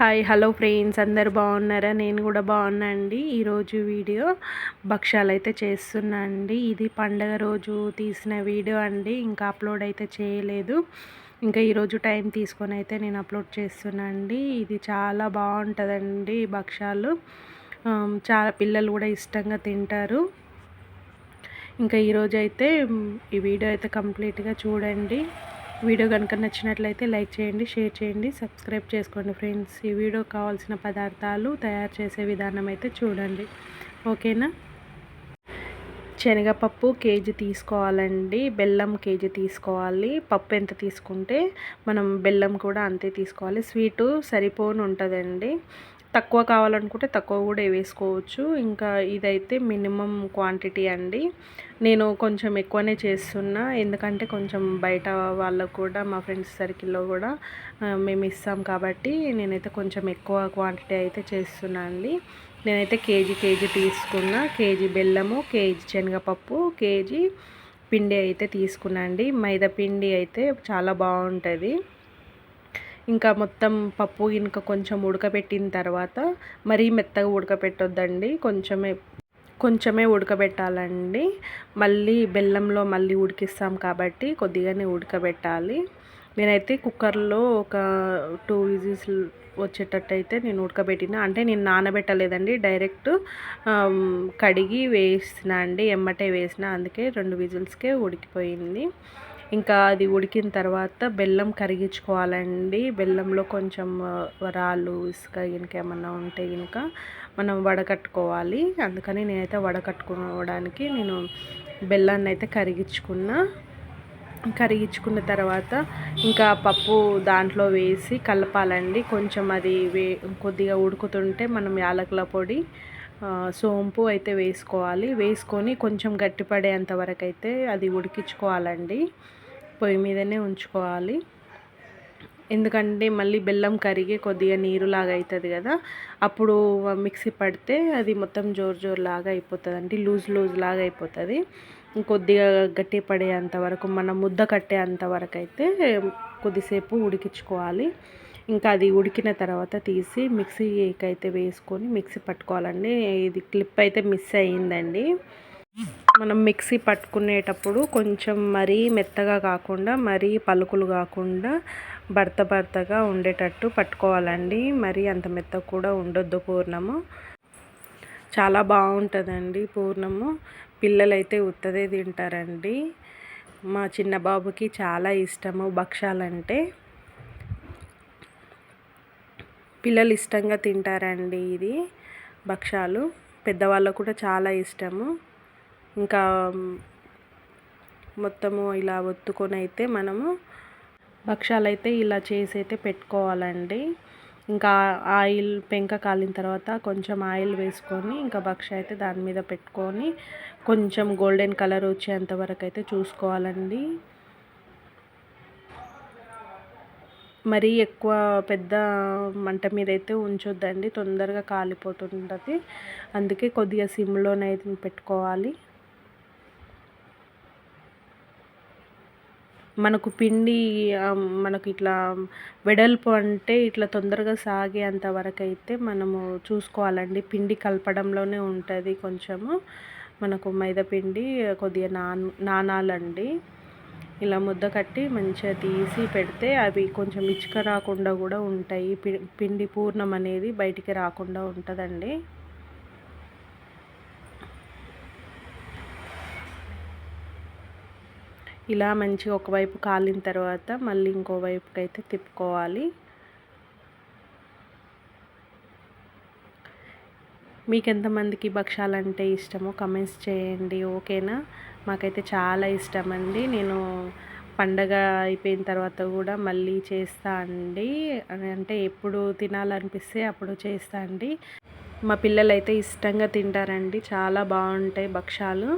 Hi hello friends అందరు బాగున్నారా? నేను కూడా బాగున్నా అండి. ఈరోజు వీడియో భక్ష్యాలు అయితే చేస్తున్నా అండి. ఇది పండగ రోజు తీసిన వీడియో అండి. ఇంకా అప్లోడ్ అయితే చేయలేదు. ఇంకా ఈరోజు టైం తీసుకొని అయితే నేను అప్లోడ్ చేస్తున్నా అండి. ఇది చాలా బాగుంటుందండి భక్ష్యాలు. చాలా పిల్లలు కూడా ఇష్టంగా తింటారు. ఇంకా ఈరోజు అయితే ఈ వీడియో అయితే కంప్లీట్గా చూడండి. వీడియో కనుక నచ్చినట్లయితే లైక్ చేయండి షేర్ చేయండి సబ్స్క్రైబ్ చేసుకోండి ఫ్రెండ్స్. ఈ వీడియో కావాల్సిన పదార్థాలు తయారు చేసే విధానం అయితే చూడండి. ఓకేనా? శనగపప్పు కేజీ తీసుకోవాలండి. బెల్లం కేజీ తీసుకోవాలి. పప్పు ఎంత తీసుకుంటే మనం బెల్లం కూడా అంతే తీసుకోవాలి. స్వీటు సరిపోని ఉంటుందండి తక్కువ కావాలనుకుంటే తక్కువ కూడా వేసుకోవచ్చు. ఇంకా ఇదైతే మినిమం క్వాంటిటీ అండి. నేను కొంచెం ఎక్కువనే చేస్తున్నా. ఎందుకంటే కొంచెం బయట వాళ్ళకు కూడా మా ఫ్రెండ్స్ సర్కిల్లో కూడా మేము ఇస్తాం కాబట్టి నేనైతే కొంచెం ఎక్కువ క్వాంటిటీ అయితే చేస్తున్నా అండి. నేనైతే కేజీ కేజీ తీసుకున్నా. కేజీ బెల్లము కేజీ శనగపప్పు కేజీ పిండి అయితే తీసుకున్నా అండి. మైదా పిండి అయితే చాలా బాగుంటుంది. ఇంకా మొత్తం పప్పు ఇంకా కొంచెం ఉడకబెట్టిన తర్వాత మరీ మెత్తగా ఉడకబెట్టొద్దండి. కొంచెమే కొంచెమే ఉడకబెట్టాలండి. మళ్ళీ బెల్లంలో మళ్ళీ ఉడికిస్తాం కాబట్టి కొద్దిగానే ఉడకబెట్టాలి. నేనైతే కుక్కర్లో ఒక టూ విజిల్స్ వచ్చేటట్టు అయితే నేను ఉడకబెట్టిన. అంటే నేను నానబెట్టలేదండి. డైరెక్ట్ కడిగి వేసిన అండి ఎమ్మటే వేసిన అందుకే రెండు విజిల్స్కే ఉడికిపోయింది. ఇంకా అది ఉడికిన తర్వాత బెల్లం కరిగించుకోవాలండి. బెల్లంలో కొంచెం రాళ్ళు ఇసుక ఇంక ఏమన్నా ఉంటే కనుక మనం వడకట్టుకోవాలి. అందుకని నేనైతే వడకట్టుకోవడానికి నేను బెల్లాన్ని అయితే కరిగించుకున్నా. కరిగించుకున్న తర్వాత ఇంకా పప్పు దాంట్లో వేసి కలపాలండి. కొంచెం అది వే కొద్దిగా ఉడుకుతుంటే మనం యాలకుల పొడి సోంపు అయితే వేసుకోవాలి. వేసుకొని కొంచెం గట్టిపడేంత వరకు అయితే అది ఉడికించుకోవాలండి. పొయ్యి మీదనే ఉంచుకోవాలి. ఎందుకంటే మళ్ళీ బెల్లం కరిగి కొద్దిగా నీరులాగా అవుతుంది కదా అప్పుడు మిక్సీ పడితే అది మొత్తం జోరు జోరు లాగా అయిపోతుంది అంటే లూజ్ లూజ్ లాగా అయిపోతుంది. కొద్దిగా గట్టి పడేంత వరకు మన ముద్ద కట్టేంత వరకు అయితే కొద్దిసేపు ఉడికించుకోవాలి. ఇంకా అది ఉడికిన తర్వాత తీసి మిక్సీకి అయితే వేసుకొని మిక్సీ పట్టుకోవాలండి. ఇది క్లిప్ అయితే మిస్ అయ్యిందండి. మనం మిక్సీ పట్టుకునేటప్పుడు కొంచెం మరీ మెత్తగా కాకుండా మరీ పలుకులు కాకుండా భర్త భర్తగా ఉండేటట్టు పట్టుకోవాలండి. మరీ అంత మెత్త కూడా ఉండొద్దు పూర్ణము. చాలా బాగుంటుందండి పూర్ణము. పిల్లలైతే ఉత్తదే తింటారండి. మా చిన్న బాబుకి చాలా ఇష్టము భక్షాలంటే. పిల్లలు ఇష్టంగా తింటారండి ఇది భక్షాలు. పెద్దవాళ్ళకు కూడా చాలా ఇష్టము. ఇంకా మొత్తము ఇలా ఒత్తుకొని అయితే మనము భక్షాలు అయితే ఇలా చేసి అయితే పెట్టుకోవాలండి. ఇంకా ఆయిల్ పెంక కాలిన తర్వాత కొంచెం ఆయిల్ వేసుకొని ఇంకా భక్ష అయితే దాని మీద పెట్టుకొని కొంచెం గోల్డెన్ కలర్ వచ్చేంత వరకు అయితే చూసుకోవాలండి. మరీ ఎక్కువ పెద్ద మంట మీద అయితే ఉంచొద్దండి తొందరగా కాలిపోతుంటుంది. అందుకే కొద్దిగా సిమ్లోనైతే పెట్టుకోవాలి. మనకు పిండి మనకు ఇట్లా వెడల్పు అంటే ఇట్లా తొందరగా సాగేంత వరకు అయితే మనము చూసుకోవాలండి. పిండి కలపడంలోనే ఉంటుంది కొంచెము. మనకు మైదా పిండి కొద్దిగా నాన్ నానాలండి. ఇలా ముద్ద కట్టి మంచిగా తీసి పెడితే అవి కొంచెం ఇచ్చుక రాకుండా కూడా ఉంటాయి. పిండి పూర్ణం అనేది బయటికి రాకుండా ఉంటుందండి. ఇలా మంచిగా ఒకవైపు కాలిన తర్వాత మళ్ళీ ఇంకోవైపుకి అయితే తిప్పుకోవాలి. మీకు ఎంతమందికి భక్షాలంటే ఇష్టమో కమెంట్స్ చేయండి ఓకేనా? మాకైతే చాలా ఇష్టం అండి నేను పండగ అయిపోయిన తర్వాత కూడా మళ్ళీ చేస్తా అండి. అంటే ఎప్పుడు తినాలనిపిస్తే అప్పుడు చేస్తా అండి. మా పిల్లలైతే ఇష్టంగా తింటారండి. చాలా బాగుంటాయి భక్షాలు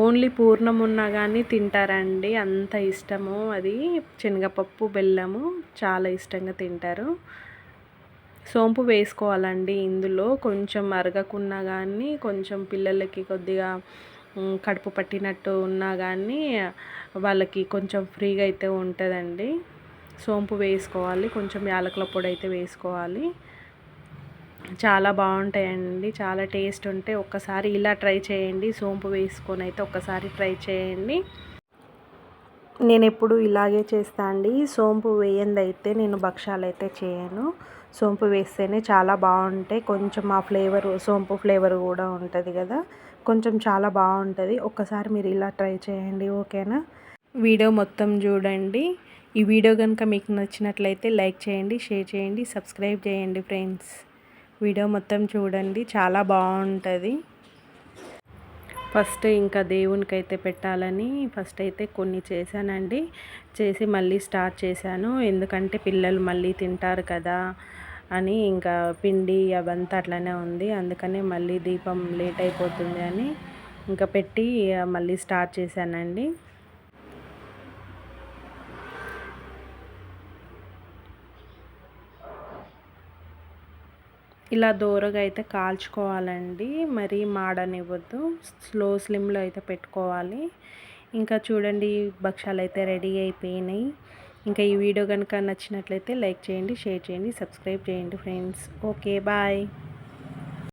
ఓన్లీ పూర్ణం ఉన్నా కానీ తింటారండి. అంత ఇష్టము. అది శనగపప్పు బెల్లము చాలా ఇష్టంగా తింటారు. సోంపు వేసుకోవాలండి ఇందులో. కొంచెం అరగకున్నా కానీ కొంచెం పిల్లలకి కొద్దిగా కడుపు పట్టినట్టు ఉన్నా కానీ వాళ్ళకి కొంచెం ఫ్రీగా అయితే ఉంటుందండి. సోంపు వేసుకోవాలి. కొంచెం యాలకుల పొడి అయితే వేసుకోవాలి. చాలా బాగుంటాయండి. చాలా టేస్ట్ ఉంటే ఒక్కసారి ఇలా ట్రై చేయండి. సోంపు వేసుకొని అయితే ఒక్కసారి ట్రై చేయండి. నేను ఎప్పుడు ఇలాగే చేస్తా అండి. సోంపు వేయందైతే అయితే నేను భక్షాలు అయితే చేయను. సోంపు వేస్తేనే చాలా బాగుంటాయి. కొంచెం ఆ ఫ్లేవర్ సోంపు ఫ్లేవర్ కూడా ఉంటుంది కదా. కొంచెం చాలా బాగుంటుంది. ఒక్కసారి మీరు ఇలా ట్రై చేయండి. ఓకేనా? వీడియో మొత్తం చూడండి. ఈ వీడియో కనుక మీకు నచ్చినట్లయితే లైక్ చేయండి షేర్ చేయండి సబ్స్క్రైబ్ చేయండి ఫ్రెండ్స్. వీడియో మొత్తం చూడండి. చాలా బాగుంటుంది. ఫస్ట్ ఇంకా దేవునికి అయితే పెట్టాలని ఫస్ట్ అయితే కొన్ని చేశానండి. చేసి మళ్ళీ స్టార్ట్ చేశాను. ఎందుకంటే పిల్లలు మళ్ళీ తింటారు కదా అని ఇంకా పిండి అవంతా అట్లనే ఉంది. అందుకనే మళ్ళీ దీపం లేట్ అయిపోతుంది అని ఇంకా పెట్టి మళ్ళీ స్టార్ట్ చేశానండి. ఇలా దూరగా అయితే కాల్చుకోవాలండి. మరీ మాడనివ్వద్దు. స్లో స్లిమ్లో అయితే పెట్టుకోవాలి. ఇంకా చూడండి భక్షాలు అయితే రెడీ అయిపోయినాయి. ఇంకా ఈ వీడియో కనుక నచ్చినట్లయితే లైక్ చేయండి షేర్ చేయండి సబ్స్క్రైబ్ చేయండి ఫ్రెండ్స్. Okay bye.